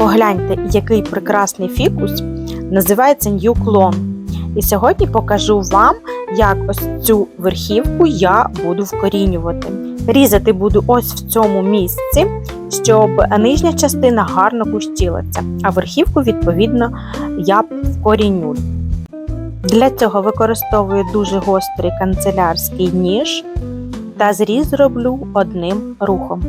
Погляньте, який прекрасний фікус називається New Clone. І сьогодні покажу вам, як ось цю верхівку я буду вкорінювати. Різати буду ось в цьому місці, щоб нижня частина гарно кущилася, а верхівку, відповідно, я вкоріню. Для цього використовую дуже гострий канцелярський ніж та зріз роблю одним рухом.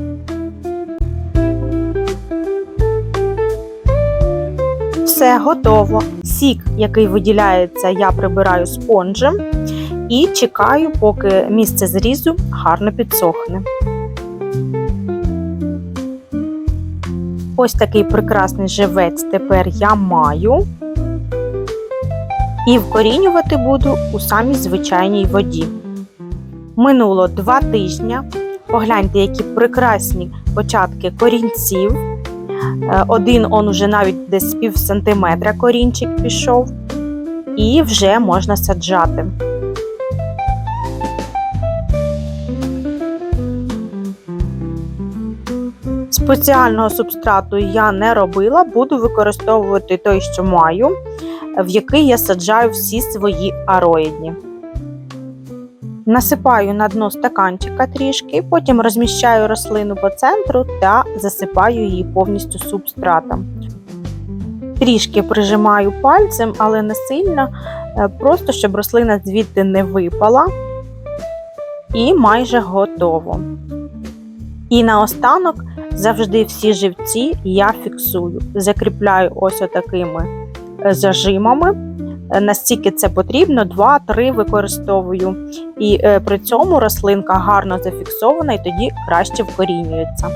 Все готово. Сік, який виділяється, я прибираю спонжем і чекаю, поки місце зрізу гарно підсохне. Ось такий прекрасний живець тепер я маю. І вкорінювати буду у самій звичайній воді. Минуло два тижні. Погляньте, які прекрасні початки корінців. Е, Один он уже навіть десь пів сантиметра корінчик пішов, і вже можна саджати. Спеціального субстрату я не робила, буду використовувати той, що маю, в який я саджаю всі свої ароїдні. Насипаю на дно стаканчика трішки, потім розміщаю рослину по центру та засипаю її повністю субстратом. Трішки прижимаю пальцем, але не сильно, е, просто щоб рослина звідти не випала. І майже готово. І наостанок завжди всі живці я фіксую, закріпляю ось отакими е, зажимами. Е, Настільки це потрібно, 2-3 використовую. І е, при цьому рослинка гарно зафіксована і тоді краще вкорінюється.